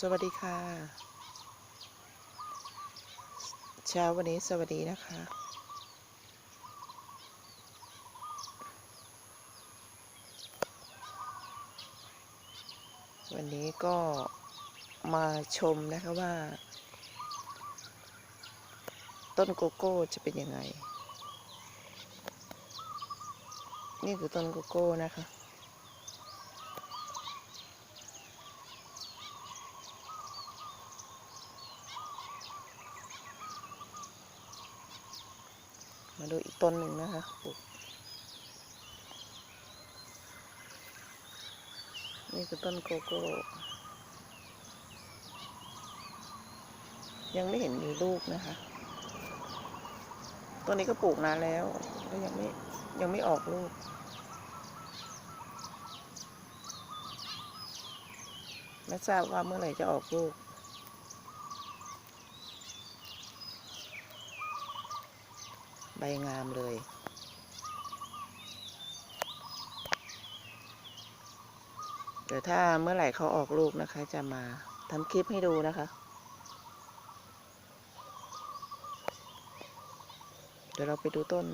สวัสดีค่ะ เช้าวันนี้สวัสดีนะคะ วันนี้ก็มาชมนะคะว่า ต้นโกโก้จะเป็นยังไง นี่คือต้นโกโก้นะคะ มาดูอีกต้นหนึ่งนะคะปลูกนี่คือต้นโกโก้ ยังไม่เห็นมีลูกนะคะ ต้นนี้ก็ปลูกนานแล้วก็ยังไม่ยังไม่ออกลูกไม่ทราบว่าเมื่อไหร่จะออกลูก บงามเลย เดี๋ยวถ้าเมื่อไหร่เขาออกลูกนะคะ จะมาทำคลิปให้ดูนะคะ เดี๋ยวเราไปดูต้น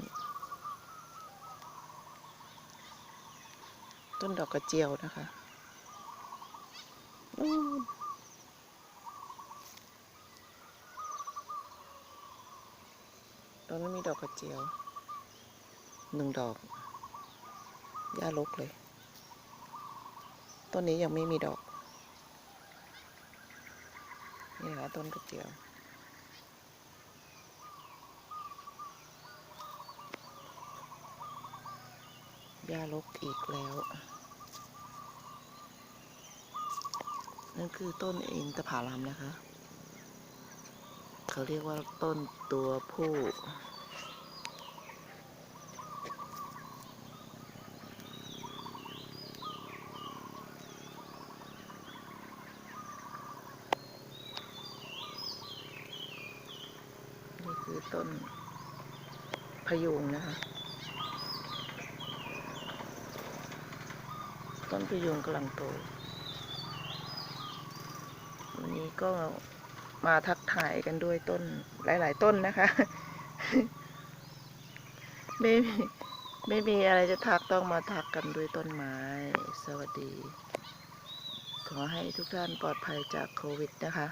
ต้นดอกกระเจียวนะคะนู่น ตรงนั้นมีดอกกระเจียว หนึ่งดอก หญ้าลกเลย ต้นนี้ยังไม่มีดอก นี่ค่ะต้นกระเจียว หญ้าลกอีกแล้ว นั่นคือต้นอินทผลัมนะคะ เขาเรียกว่าต้นตัวผู้นี่คือต้นพยุงนะคะ ต้นพยุงกำลังโตวันนี้ก็ มาทักทายกันด้วยต้นหลาย ๆ ต้นนะคะ ไม่มีไม่มีอะไรจะทักต้องมาทักกันด้วยต้นไม้ สวัสดี ขอให้ทุกท่านปลอดภัยจากโควิดนะคะ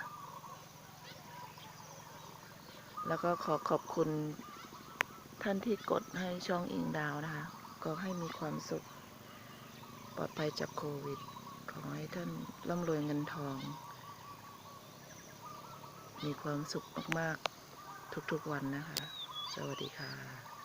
แล้วก็ขอขอบคุณท่านที่กดให้ช่องอิงดาวนะคะ ก็ให้มีความสุข ปลอดภัยจากโควิด ขอให้ท่านร่ำรวยเงินทอง มีความสุขมากๆ ทุกๆวันนะคะ สวัสดีค่ะ